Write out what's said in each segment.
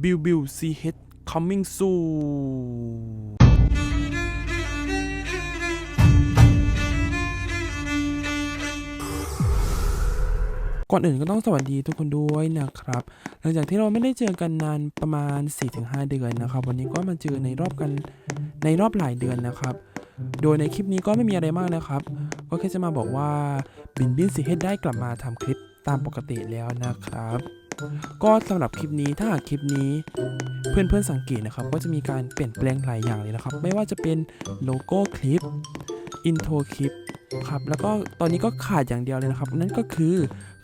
บิวบิวซีเฮด coming soon ก่อนอื่นก็ต้องสวัสดีทุกคนด้วยนะครับ หลังจากที่เราไม่ได้เจอกันนานประมาณ 4-5 เดือนนะครับ วันนี้ก็มาเจอในรอบกันในรอบหลายเดือนนะครับ โดยในคลิปนี้ก็ไม่มีอะไรมากนะครับ ก็แค่จะมาบอกว่าบินบินซีเฮดได้กลับมาทำคลิปตามปกติแล้วนะครับ ก็สำหรับคลิปนี้ถ้าหากคลิปนี้ เพื่อนๆสังเกตนะครับ ก็จะมีการเปลี่ยนแปลงหลายอย่างเลยนะครับ ไม่ว่าจะเป็นโลโก้คลิปอินโทรคลิปครับแล้วก็ตอนนี้ก็ขาดอย่างเดียวเลยนะครับ นั่นก็คือ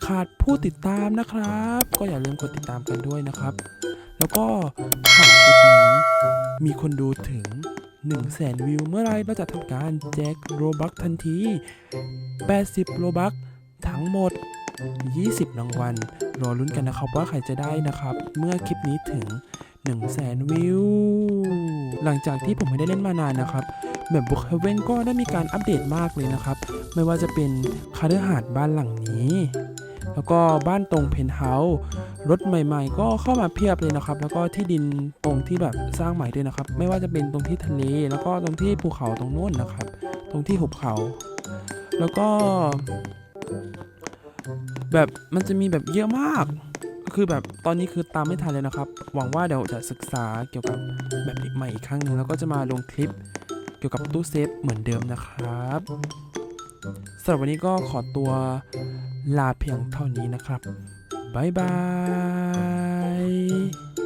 ขาดผู้ติดตามนะครับ ก็อย่าลืมกดติดตามกันด้วยนะครับ แล้วก็หากคลิปนี้มีคนดูถึง1 0 0 0 0แสนวิวเมื่อไรเราจะทำการแจกโรบัคทันที 80 โรบัคทั้งหมด 20 รางวัล รอลุ้นกันนะครับว่าใครจะได้นะครับ เมื่อคลิปนี้ถึง 1 0 0 0 0แสนวิว หลังจากที่ผมไม่ได้เล่นมานานนะครับแบบบุคเฮเว่นก็ได้มีการอัปเดตมากเลยนะครับ ไม่ว่าจะเป็นคาร์หาดบ้านหลังนี้ แล้วก็บ้านตรงเพนท์เฮาส์รถใหม่ๆ ก็เข้ามาเพียบเลยนะครับ แล้วก็ที่ดินตรงที่แบบสร้างใหม่ด้วยนะครับ ไม่ว่าจะเป็นตรงที่ทะเล แล้วก็ตรงที่ภูเขาตรงโน้นนะครับ ตรงที่หุบเขา แล้วก็ แบบมันจะมีแบบเยอะมากก็คือแบบตอนนี้คือตามไม่ทันเลยนะครับ หวังว่าเดี๋ยวจะศึกษาเกี่ยวกับแบบใหม่อีกครั้งหนึ่งแล้วก็จะมาลงคลิปเกี่ยวกับตู้เซฟเหมือนเดิมนะครับสำหรับวันนี้ก็ขอตัวลาเพียงเท่านี้นะครับ บ๊ายบาย